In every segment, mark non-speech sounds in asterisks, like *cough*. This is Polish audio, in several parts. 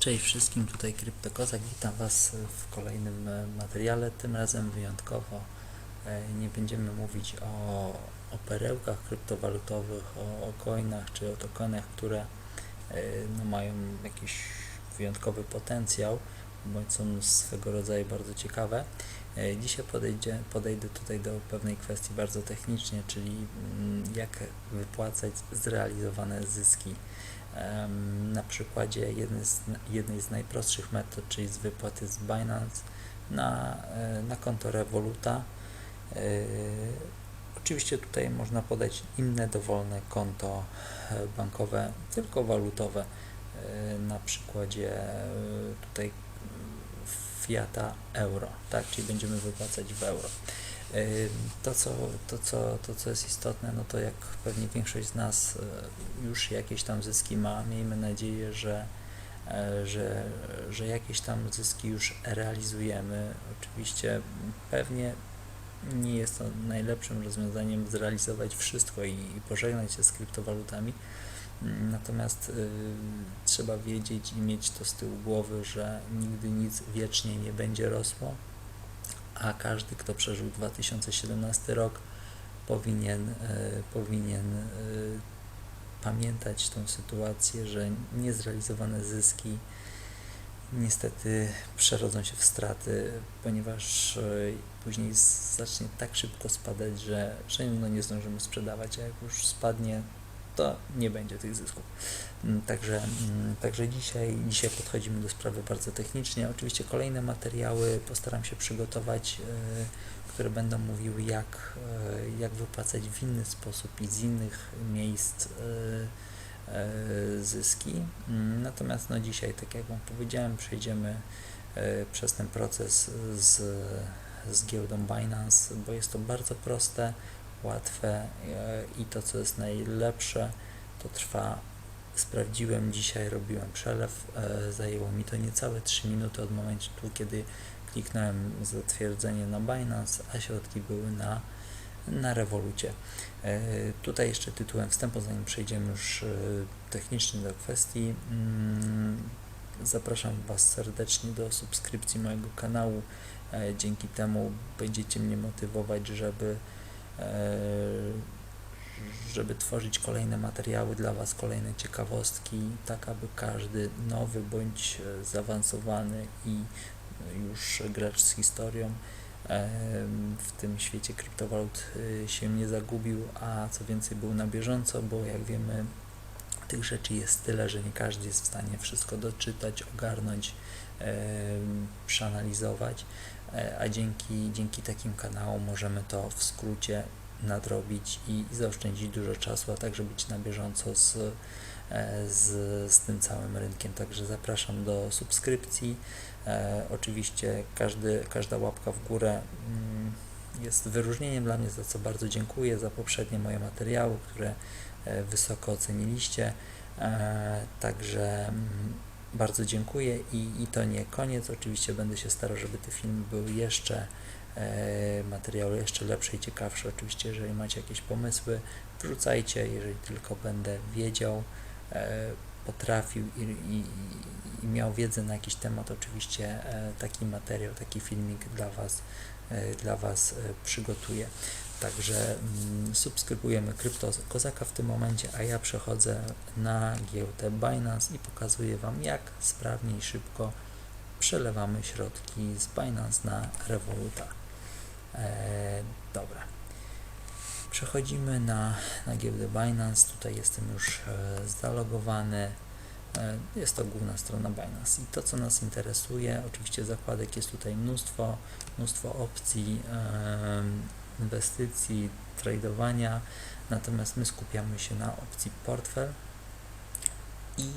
Cześć wszystkim, tutaj CryptoKozak, witam Was w kolejnym e, materiale, tym razem wyjątkowo e, nie będziemy mówić o, o perełkach kryptowalutowych, o, o coinach czy o tokenach, które e, no, mają jakiś wyjątkowy potencjał, bądź są swego rodzaju bardzo ciekawe. Dzisiaj podejdzie, podejdę tutaj do pewnej kwestii bardzo technicznie, czyli mm, jak wypłacać zrealizowane zyski. Na przykładzie jednej z, jednej z najprostszych metod, czyli z wypłaty z Binance na, e, na konto Revoluta. E, Oczywiście tutaj można podać inne dowolne konto e, bankowe, tylko walutowe. Na przykładzie tutaj Fiata euro, tak, czyli będziemy wypłacać w euro. To co, to, co, to, co jest istotne, no to jak pewnie większość z nas e, już jakieś tam zyski ma, miejmy nadzieję, że, e, że, że jakieś tam zyski już realizujemy. Oczywiście pewnie nie jest to najlepszym rozwiązaniem zrealizować wszystko i, i pożegnać się z kryptowalutami. Mm, Natomiast y, trzeba wiedzieć i mieć to z tyłu głowy, że nigdy nic wiecznie nie będzie rosło, a każdy, kto przeżył 2017 rok, powinien, y, powinien y, pamiętać tą sytuację, że niezrealizowane zyski niestety przerodzą się w straty, ponieważ y, później zacznie tak szybko spadać, że, że no nie zdążymy sprzedawać, a jak już spadnie, to nie będzie tych zysków. Mm, Także, mm, także dzisiaj, dzisiaj podchodzimy do sprawy bardzo technicznie. Oczywiście kolejne materiały postaram się przygotować, y, które będą mówiły, jak, y, jak wypłacać w inny sposób i z innych miejsc y, zyski. Mm, Natomiast no dzisiaj, tak jak Wam powiedziałem, przejdziemy przez ten proces z, z giełdą Binance, bo jest to bardzo proste, łatwe e, i to, co jest najlepsze, to trwa. Sprawdziłem dzisiaj, robiłem przelew, e, zajęło mi to niecałe 3 minuty od momentu, kiedy kliknąłem zatwierdzenie na Binance, a środki były na, na Revolucie. E, Tutaj jeszcze tytułem wstępu, zanim przejdziemy już technicznie do kwestii, mm, zapraszam Was serdecznie do subskrypcji mojego kanału. Dzięki temu będziecie mnie motywować, żeby żeby tworzyć kolejne materiały dla Was, kolejne ciekawostki, tak aby każdy nowy bądź e, zaawansowany i już gracz z historią w tym świecie kryptowalut e, się nie zagubił, a co więcej był na bieżąco, bo jak wiemy tych rzeczy jest tyle, że nie każdy jest w stanie wszystko doczytać, ogarnąć, przeanalizować, e, a dzięki, dzięki takim kanałom możemy to w skrócie nadrobić i zaoszczędzić dużo czasu, a także być na bieżąco z, e, z, z tym całym rynkiem. Także zapraszam do subskrypcji. E, oczywiście każdy, każda łapka w górę mm, jest wyróżnieniem dla mnie, za co bardzo dziękuję, za poprzednie moje materiały, które e, wysoko oceniliście. E, Także mm, bardzo dziękuję i, i to nie koniec. Oczywiście będę się starał, żeby te filmy były jeszcze e, materiały jeszcze lepsze i ciekawsze. Oczywiście, jeżeli macie jakieś pomysły, wrzucajcie, jeżeli tylko będę wiedział, e, potrafił i, i, i miał wiedzę na jakiś temat, oczywiście e, taki materiał, taki filmik dla Was, e, dla was e, przygotuję. Także mm, subskrybujemy Krypto Kozaka w tym momencie, a ja przechodzę na giełdę Binance i pokazuję Wam, jak sprawnie i szybko przelewamy środki z Binance na Revoluta. E, dobra. Przechodzimy na, na giełdę Binance. Tutaj jestem już e, zalogowany. E, jest to główna strona Binance. I to, co nas interesuje, oczywiście zakładek jest tutaj mnóstwo, mnóstwo opcji e, inwestycji, tradowania, natomiast my skupiamy się na opcji portfel i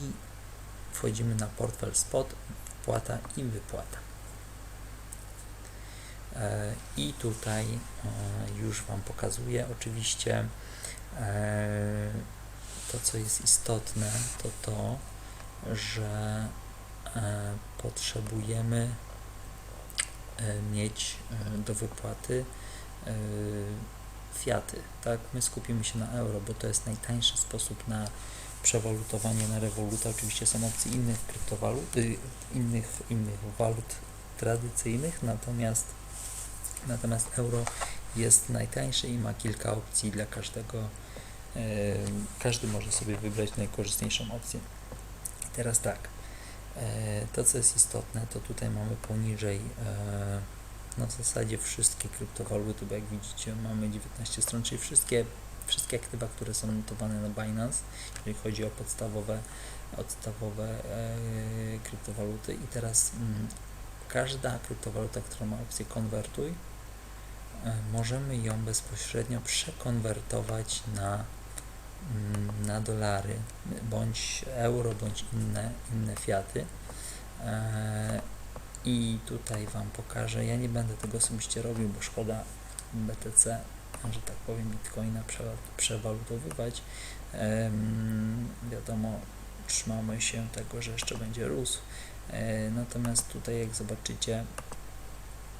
wchodzimy na portfel spot, wpłata i wypłata. E, I tutaj e, już Wam pokazuję oczywiście e, to, co jest istotne, to to, że potrzebujemy mieć do wypłaty fiaty, tak? My skupimy się na euro, bo to jest najtańszy sposób na, przewalutowanie na rewoluta. Oczywiście są opcje innych kryptowalut, y, innych, innych walut tradycyjnych, natomiast natomiast euro jest najtańsze i ma kilka opcji dla każdego. e, Każdy może sobie wybrać najkorzystniejszą opcję. Teraz tak, e, to co jest istotne, to tutaj mamy poniżej w zasadzie wszystkie kryptowaluty, bo jak widzicie mamy 19 stron, czyli wszystkie, wszystkie aktywa, które są notowane na Binance, jeżeli chodzi o podstawowe, podstawowe e, kryptowaluty i teraz mm, każda kryptowaluta, która ma opcję konwertuj, e, możemy ją bezpośrednio przekonwertować na, mm, na dolary, bądź euro, bądź inne, inne fiaty. E, I tutaj Wam pokażę, ja nie będę tego osobiście robił, bo szkoda BTC, że tak powiem, Bitcoina prze, przewalutowywać. Wiadomo, trzymamy się tego, że jeszcze będzie rósł. E, Natomiast tutaj, jak zobaczycie,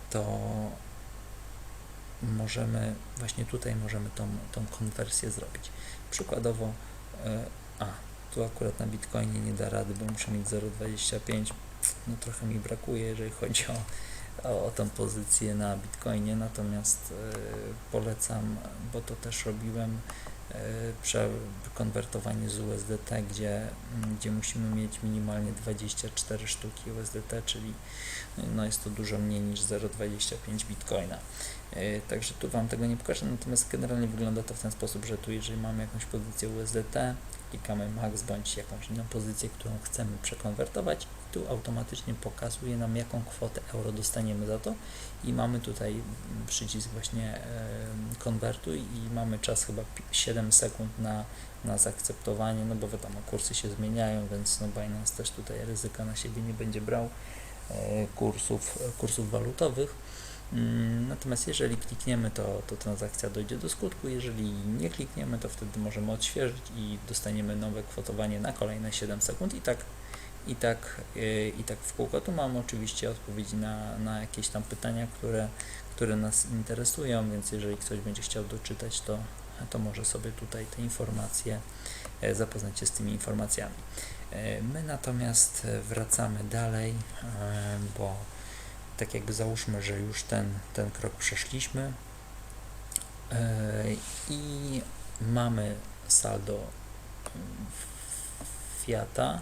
to możemy, właśnie tutaj możemy tą, tą konwersję zrobić. Przykładowo, e, a, tu akurat na Bitcoinie nie da rady, bo muszę mieć 0,25, no trochę mi brakuje, jeżeli chodzi o, o, o tą pozycję na Bitcoinie, natomiast e, polecam, bo to też robiłem, e, przekonwertowanie z USDT, gdzie, gdzie musimy mieć minimalnie 24 sztuki USDT, czyli no jest to dużo mniej niż 0,25 Bitcoina. E, Także tu Wam tego nie pokażę, natomiast generalnie wygląda to w ten sposób, że tu jeżeli mamy jakąś pozycję USDT, klikamy max bądź jakąś inną pozycję, którą chcemy przekonwertować, tu automatycznie pokazuje nam jaką kwotę euro dostaniemy za to i mamy tutaj przycisk właśnie e, konwertuj i mamy czas chyba pi- 7 sekund na, na zaakceptowanie, no bo wiadomo, kursy się zmieniają, więc no Binance też tutaj ryzyka na siebie nie będzie brał e, kursów, kursów walutowych. Mm, Natomiast jeżeli klikniemy, to, to transakcja dojdzie do skutku. Jeżeli nie klikniemy, to wtedy możemy odświeżyć i dostaniemy nowe kwotowanie na kolejne 7 sekund i tak i tak, yy, i tak w kółko. Tu mamy oczywiście odpowiedzi na, na jakieś tam pytania, które, które nas interesują, więc jeżeli ktoś będzie chciał doczytać, to, to może sobie tutaj te informacje, e, zapoznać się z tymi informacjami. E, My natomiast wracamy dalej, e, bo tak jakby załóżmy, że już ten, ten krok przeszliśmy e, i mamy saldo Fiata.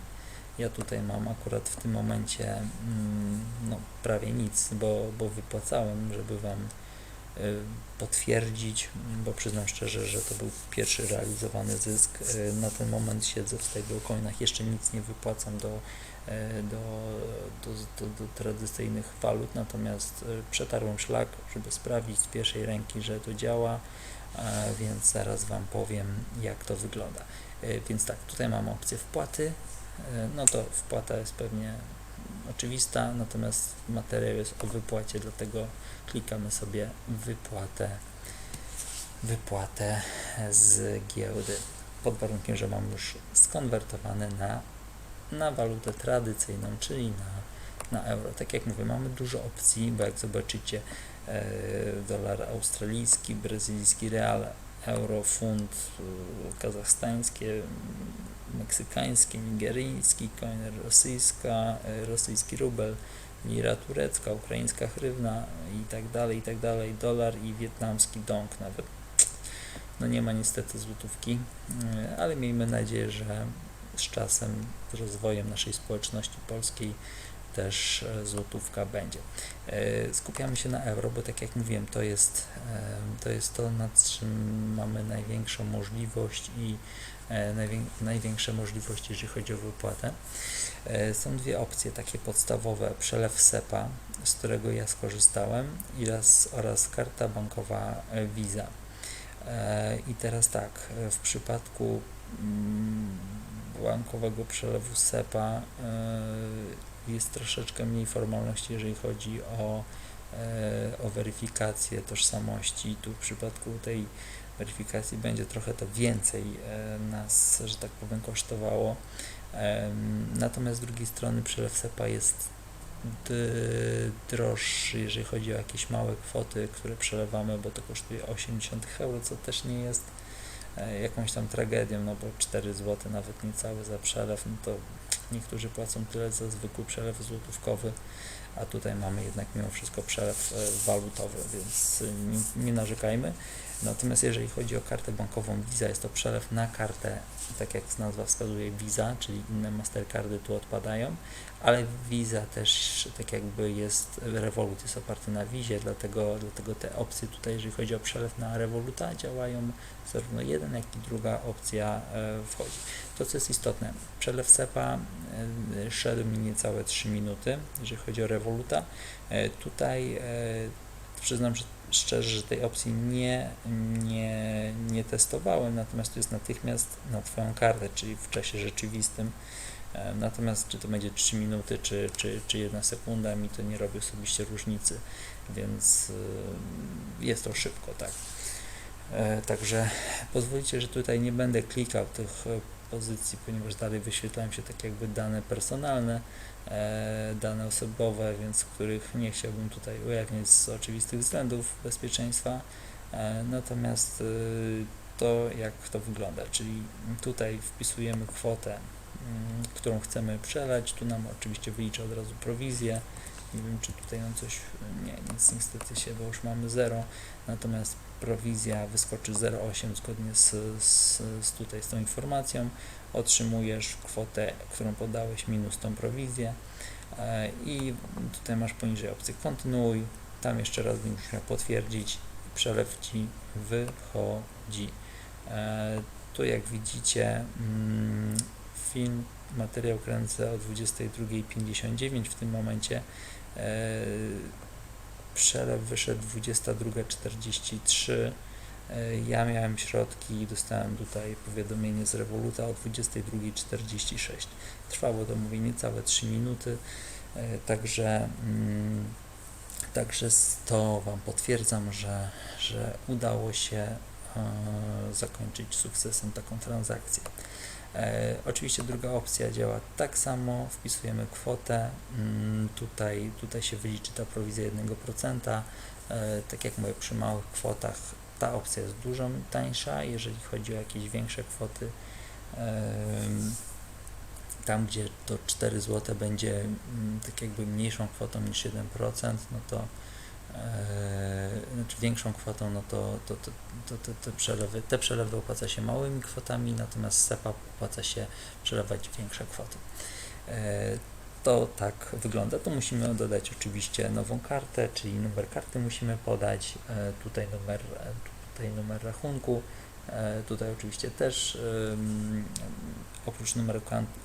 Ja tutaj mam akurat w tym momencie mm, no, prawie nic, bo, bo wypłacałem, żeby Wam potwierdzić, bo przyznam szczerze, że to był pierwszy realizowany zysk. Y, Na ten moment siedzę w stablecoinach, jeszcze nic nie wypłacam do, e, do, do, do, do tradycyjnych walut, natomiast y, przetarłem szlak, żeby sprawdzić z pierwszej ręki, że to działa, więc zaraz Wam powiem, jak to wygląda. Więc tak, tutaj mamy opcję wpłaty, no to wpłata jest pewnie oczywista, natomiast materiał jest o wypłacie, dlatego klikamy sobie wypłatę, wypłatę z giełdy, pod warunkiem, że mam już skonwertowane na, na walutę tradycyjną, czyli na, na euro. Tak jak mówię, mamy dużo opcji, bo jak zobaczycie e, dolar australijski, brazylijski real, euro, funt e, kazachstańskie, meksykański, nigeryjski, coin rosyjska, e, rosyjski rubel, lira turecka, ukraińska hrywna i tak dalej, i tak dalej, dolar i wietnamski dong nawet. No nie ma niestety złotówki, e, ale miejmy nadzieję, że z czasem, z rozwojem naszej społeczności polskiej też e, złotówka będzie. E, Skupiamy się na euro, bo tak jak mówiłem, to jest to, jest to nad czym mamy największą możliwość i największe możliwości, jeżeli chodzi o wypłatę. E, Są dwie opcje takie podstawowe, przelew SEPA, z którego ja skorzystałem oraz karta bankowa e, Visa. E, I teraz tak, e, w przypadku mm, bankowego przelewu SEPA e, jest troszeczkę mniej formalności, jeżeli chodzi o, e, o weryfikację tożsamości. Tu w przypadku tej weryfikacji będzie trochę to więcej e, nas, że tak powiem, kosztowało. Em, Natomiast z drugiej strony przelew SEPA jest droższy, jeżeli chodzi o jakieś małe kwoty, które przelewamy, bo to kosztuje 80 euro, co też nie jest e, jakąś tam tragedią, no bo 4 zł nawet niecałe za przelew, no to niektórzy płacą tyle za zwykły przelew złotówkowy, a tutaj mamy jednak mimo wszystko przelew e, walutowy, więc e, nie, nie narzekajmy. Natomiast jeżeli chodzi o kartę bankową Visa, jest to przelew na kartę, tak jak nazwa wskazuje Visa, czyli inne Mastercardy tu odpadają, ale Visa też tak jakby jest, Revolut jest oparty na Vizie, dlatego, dlatego te opcje tutaj, jeżeli chodzi o przelew na Revoluta, działają zarówno jeden, jak i druga opcja e, wchodzi. To, co jest istotne, przelew SEPA e, szedł mi niecałe 3 minuty, jeżeli chodzi o Revoluta. E, tutaj przyznam, że szczerze, że tej opcji nie, nie, nie testowałem, natomiast to jest natychmiast na Twoją kartę, czyli w czasie rzeczywistym. E, Natomiast czy to będzie 3 minuty, czy, czy, czy 1 sekunda, mi to nie robi osobiście różnicy, więc y, jest to szybko, tak. E, Także pozwolicie, że tutaj nie będę klikał tych e, pozycji, ponieważ dalej wyświetlają się tak jakby dane personalne, e, dane osobowe, więc których nie chciałbym tutaj ujawniać z oczywistych względów bezpieczeństwa. E, Natomiast y, to jak to wygląda, czyli tutaj wpisujemy kwotę, mm, którą chcemy przelać, tu nam oczywiście wylicza od razu prowizję. Nie wiem, czy tutaj nam coś, nie, nic niestety się, bo już mamy 0, natomiast prowizja wyskoczy 0,8 zgodnie z, z, z tutaj z tą informacją. Otrzymujesz kwotę, którą podałeś minus tą prowizję e, i tutaj masz poniżej opcję kontynuuj. Tam jeszcze raz musiał potwierdzić i przelew Ci wychodzi. E, tu jak widzicie mm, film, materiał kręcę o 22.59 w tym momencie. Przelew wyszedł 22.43. E, Ja miałem środki i dostałem tutaj powiadomienie z Revoluta o 22.46. Trwało to, mówię, niecałe 3 minuty, e, także, mm, także to Wam potwierdzam, że, że udało się e, zakończyć sukcesem taką transakcję. E, oczywiście druga opcja działa tak samo, wpisujemy kwotę, mm, tutaj, tutaj się wyliczy ta prowizja 1%, e, tak jak mówię, przy małych kwotach ta opcja jest dużo tańsza, jeżeli chodzi o jakieś większe kwoty, tam gdzie to 4 zł będzie mm, tak jakby mniejszą kwotą niż 1%, no to znaczy większą kwotą, no to, to, to, to, to te, przelewy, te przelewy opłaca się małymi kwotami, natomiast SEPA opłaca się przelewać większe kwoty. E, to tak wygląda. Tu musimy dodać oczywiście nową kartę, czyli numer karty musimy podać, e, tutaj numer, e, tutaj numer rachunku, e, tutaj oczywiście też oprócz numeru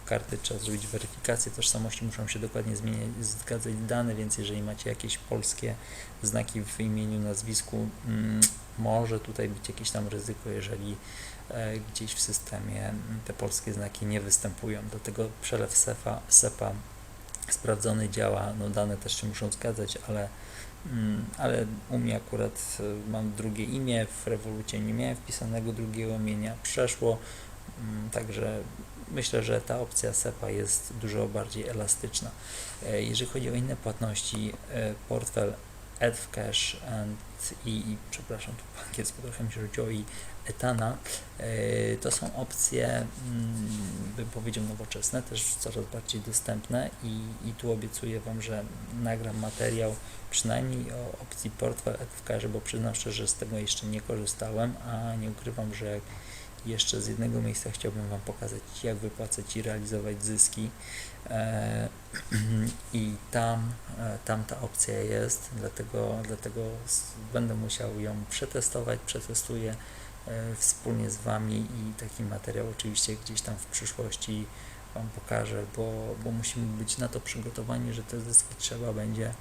karty trzeba zrobić weryfikację tożsamości, muszą się dokładnie zmieniać, zgadzać dane, więc jeżeli macie jakieś polskie znaki w imieniu, nazwisku, mm, może tutaj być jakieś tam ryzyko, jeżeli e, gdzieś w systemie te polskie znaki nie występują. Dlatego przelew SEPA, SEPA sprawdzony działa, no dane też się muszą zgadzać, ale, ale u mnie akurat e, mam drugie imię, w Revolucie nie miałem wpisanego drugiego imienia, przeszło, mm, także myślę, że ta opcja SEPA jest dużo bardziej elastyczna. E, Jeżeli chodzi o inne płatności, e, portfel AdCash i, i przepraszam, tu po angielsku trochę mi się rzuciło i Etana, e, to są opcje, mm, bym powiedział, nowoczesne, też coraz bardziej dostępne i, i tu obiecuję Wam, że nagram materiał przynajmniej o opcji portfel AdCash, bo przyznam szczerze, że z tego jeszcze nie korzystałem, a nie ukrywam, że jeszcze z jednego miejsca chciałbym Wam pokazać, jak wypłacać i realizować zyski. E, *clears throat* I tam, e, tam ta opcja jest, dlatego, dlatego będę musiał ją przetestować, przetestuję wspólnie z Wami i taki materiał oczywiście gdzieś tam w przyszłości Wam pokażę, bo, bo musimy być na to przygotowani, że te zyski trzeba będzie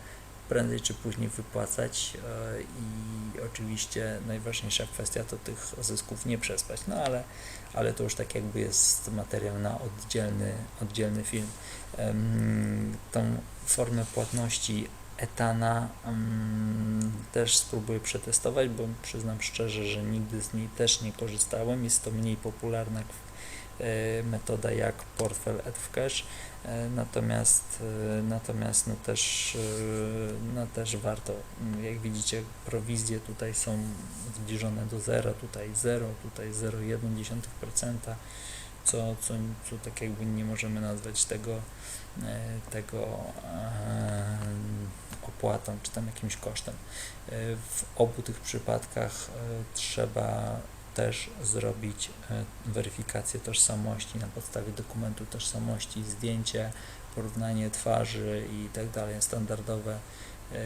prędzej czy później wypłacać e, i oczywiście najważniejsza kwestia to tych zysków nie przespać, no ale, ale to już tak jakby jest materiał na oddzielny, oddzielny film. Tą formę płatności Etana em, też spróbuję przetestować, bo przyznam szczerze, że nigdy z niej też nie korzystałem. Jest to mniej popularna e, metoda jak portfel cache, e, natomiast e, natomiast no też, no też warto, Mm, jak widzicie prowizje tutaj są zbliżone do zera, tutaj 0, tutaj 0,1%, co, co, co tak jakby nie możemy nazwać tego, tego e, opłatą czy tam jakimś kosztem. E, W obu tych przypadkach e, trzeba też zrobić e, weryfikację tożsamości na podstawie dokumentu tożsamości, zdjęcie, porównanie twarzy i tak dalej, standardowe, e,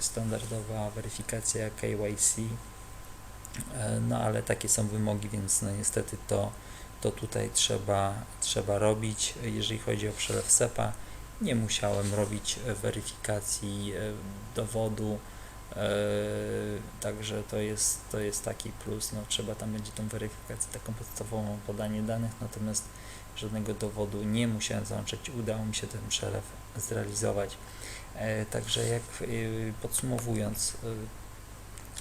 standardowa weryfikacja KYC. E, No ale takie są wymogi, więc no niestety to, to tutaj trzeba, trzeba robić. Jeżeli chodzi o przelew SEPA, nie musiałem robić weryfikacji e, dowodu, e, także to jest, to jest taki plus. No, trzeba tam będzie tą weryfikację taką podstawową, podanie danych, natomiast żadnego dowodu nie musiałem załączyć. Udało mi się ten przelew zrealizować. E, Także jak podsumowując,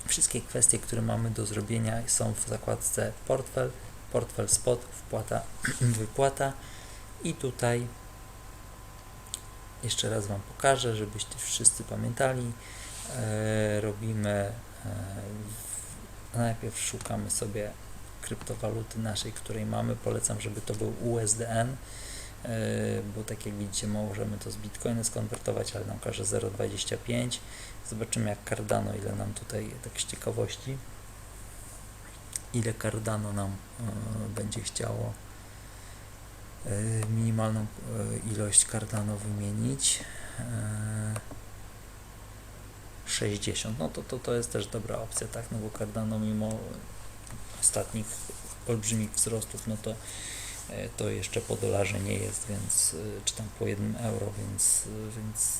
wszystkie kwestie, które mamy do zrobienia są w zakładce portfel, portfel spot, wpłata, *clears throat* wypłata i tutaj jeszcze raz Wam pokażę, żebyście wszyscy pamiętali. E, robimy e, najpierw szukamy sobie kryptowaluty naszej, której mamy. Polecam, żeby to był USDN, e, bo tak jak widzicie, możemy to z Bitcoina skonwertować, ale nam każe 0,25. Zobaczymy jak Cardano, ile nam tutaj tak z ciekawości, ile Cardano nam e, będzie chciało e, minimalną e, ilość Cardano wymienić. E, 60, no to, to, to jest też dobra opcja, tak, no bo Cardano mimo ostatnich olbrzymich wzrostów, no to to jeszcze po dolarze nie jest, więc czy tam po jednym euro, więc, więc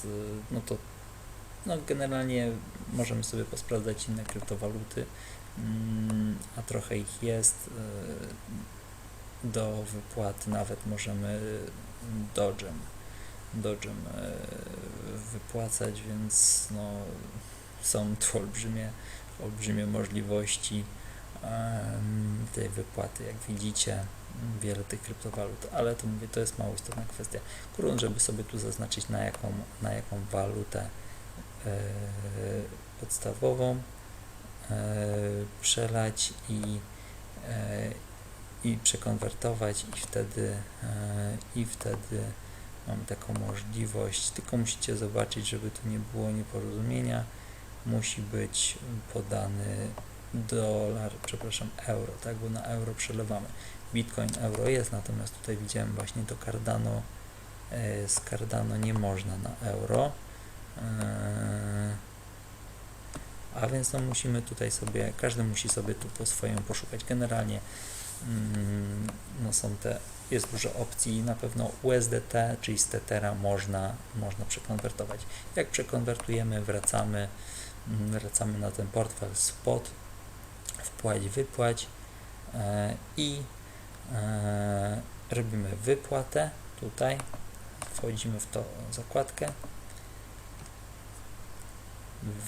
no to no generalnie możemy sobie posprawdzać inne kryptowaluty, a trochę ich jest. e, Do wypłat nawet możemy Dodgem, Dodgem e, wypłacać, więc no, są tu olbrzymie, olbrzymie możliwości tej wypłaty. Jak widzicie, wiele tych kryptowalut, ale to mówię, to jest mało istotna kwestia. Grunt, żeby sobie tu zaznaczyć na jaką, na jaką walutę e, podstawową przelać i, e, i przekonwertować i wtedy, e, i wtedy mam taką możliwość, tylko musicie zobaczyć, żeby tu nie było nieporozumienia, musi być podany dolar, przepraszam, euro, tak, bo na euro przelewamy. Bitcoin euro jest, natomiast tutaj widziałem właśnie to Cardano, e, z Cardano nie można na euro. A więc no musimy tutaj sobie, każdy musi sobie tu po swojemu poszukać. Generalnie mm, no są te, jest dużo opcji, na pewno USDT, czyli z Tethera można, można przekonwertować. Jak przekonwertujemy, wracamy, mm, wracamy na ten portfel spot, wpłać, wypłać e, i e, robimy wypłatę tutaj, wchodzimy w tą zakładkę,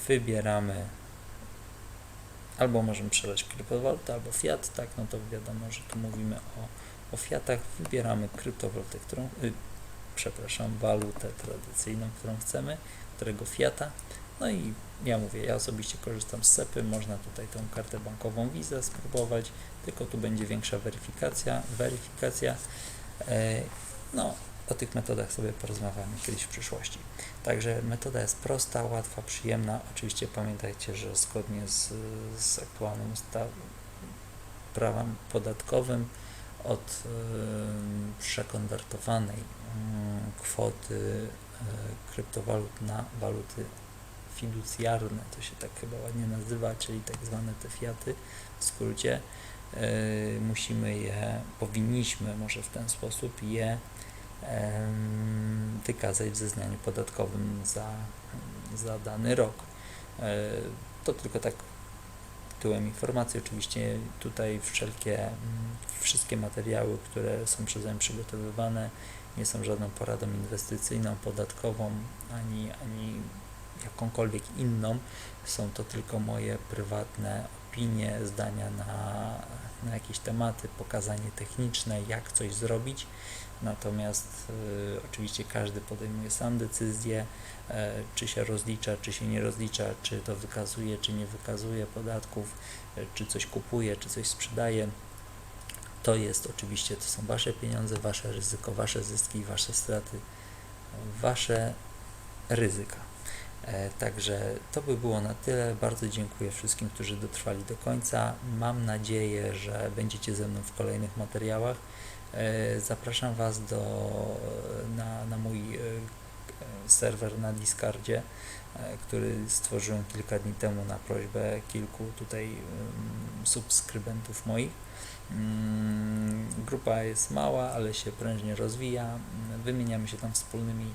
wybieramy. Albo możemy przelać kryptowalutę, albo fiat, tak, no to wiadomo, że tu mówimy o, o fiatach, wybieramy kryptowalutę, którą, y, przepraszam, walutę tradycyjną, którą chcemy, którego fiata, no i ja mówię, ja osobiście korzystam z SEPy, można tutaj tą kartę bankową Visa spróbować, tylko tu będzie większa weryfikacja, weryfikacja, e, no o tych metodach sobie porozmawiamy kiedyś w przyszłości. Także metoda jest prosta, łatwa, przyjemna. Oczywiście pamiętajcie, że zgodnie z, z aktualnym prawem podatkowym od em, przekonwertowanej em, kwoty e, kryptowalut na waluty fiducjarne, to się tak chyba ładnie nazywa, czyli tak zwane te fiaty w skrócie, e, musimy je, powinniśmy może w ten sposób je wykazać w zeznaniu podatkowym za, za dany rok. E, To tylko tak tytułem informacji. Oczywiście tutaj wszelkie, mm, wszystkie materiały, które są przeze mnie przygotowywane, nie są żadną poradą inwestycyjną, podatkową, ani, ani jakąkolwiek inną. Są to tylko moje prywatne opinie, zdania na, na jakieś tematy, pokazanie techniczne, jak coś zrobić. Natomiast y, oczywiście każdy podejmuje sam decyzję, e, czy się rozlicza, czy się nie rozlicza, czy to wykazuje, czy nie wykazuje podatków, e, czy coś kupuje, czy coś sprzedaje. To jest oczywiście, to są Wasze pieniądze, Wasze ryzyko, Wasze zyski, Wasze straty, Wasze ryzyka. E, Także to by było na tyle. Bardzo dziękuję wszystkim, którzy dotrwali do końca. Mam nadzieję, że będziecie ze mną w kolejnych materiałach. E, Zapraszam Was do, na, na mój e, serwer na Discardzie, który stworzyłem kilka dni temu na prośbę kilku tutaj em, subskrybentów moich. Mm, Grupa jest mała, ale się prężnie rozwija. Mm, Wymieniamy się tam wspólnymi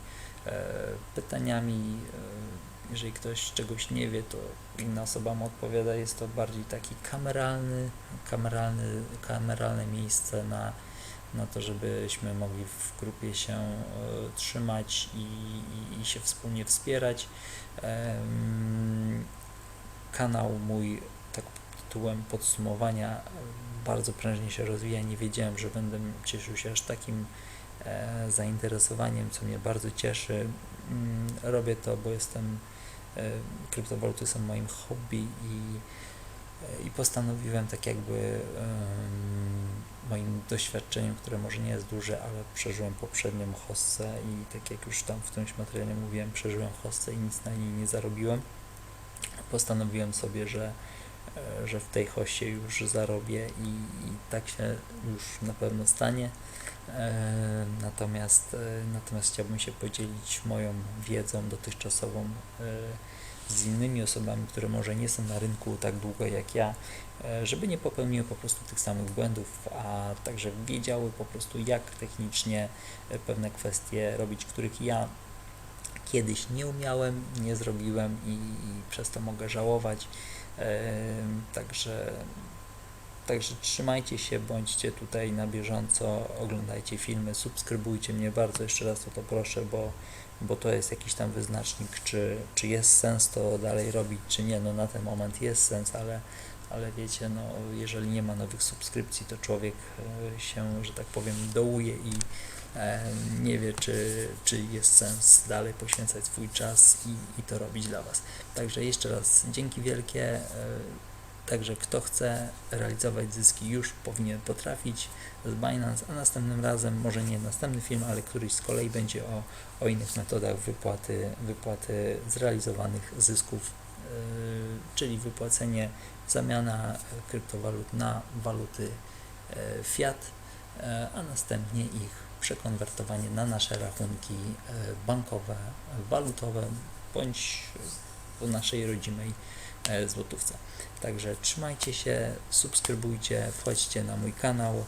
pytaniami. e, Jeżeli ktoś czegoś nie wie, to inna osoba mu odpowiada. Jest to bardziej taki kameralny, kameralny, kameralne miejsce na, na to, żebyśmy mogli w grupie się e, trzymać i, i, i się wspólnie wspierać. Kanał mój, tak tytułem podsumowania, e, bardzo prężnie się rozwija. Nie wiedziałem, że będę cieszył się aż takim e, zainteresowaniem, co mnie bardzo cieszy. Mm, Robię to, bo jestem, e, kryptowaluty są moim hobby i, e, i postanowiłem tak jakby moim doświadczeniem, które może nie jest duże, ale przeżyłem poprzednią hossę i tak jak już tam w którymś materiale mówiłem, przeżyłem hossę i nic na niej nie zarobiłem. Postanowiłem sobie, że e, że w tej hoście już zarobię i, i tak się już na pewno stanie. E, Natomiast, e, natomiast chciałbym się podzielić moją wiedzą dotychczasową e, z innymi osobami, które może nie są na rynku tak długo jak ja, żeby nie popełniły po prostu tych samych błędów, a także wiedziały po prostu jak technicznie pewne kwestie robić, których ja kiedyś nie umiałem, nie zrobiłem i, i przez to mogę żałować. Także, także trzymajcie się, bądźcie tutaj na bieżąco, oglądajcie filmy, subskrybujcie mnie bardzo, jeszcze raz o to proszę, bo, bo to jest jakiś tam wyznacznik, czy, czy jest sens to dalej robić, czy nie. No na ten moment jest sens, ale, ale wiecie, no jeżeli nie ma nowych subskrypcji, to człowiek e, się, że tak powiem, dołuje i e, nie wie, czy, czy jest sens dalej poświęcać swój czas i, i to robić dla Was. Także jeszcze raz dzięki wielkie. e, Także kto chce realizować zyski już powinien potrafić z Binance, a następnym razem, może nie następny film, ale któryś z kolei będzie o, o innych metodach wypłaty, wypłaty zrealizowanych zysków, yy, czyli wypłacenie, zamiana kryptowalut na waluty e, fiat, e, a następnie ich przekonwertowanie na nasze rachunki e, bankowe, walutowe bądź w naszej rodzimej złotówce. Także trzymajcie się, subskrybujcie, wchodźcie na mój kanał,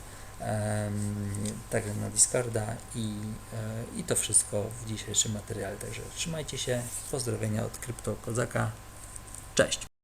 także na Discorda i, e, i to wszystko w dzisiejszym materiale. Także trzymajcie się, pozdrowienia od Krypto Kozaka. Cześć!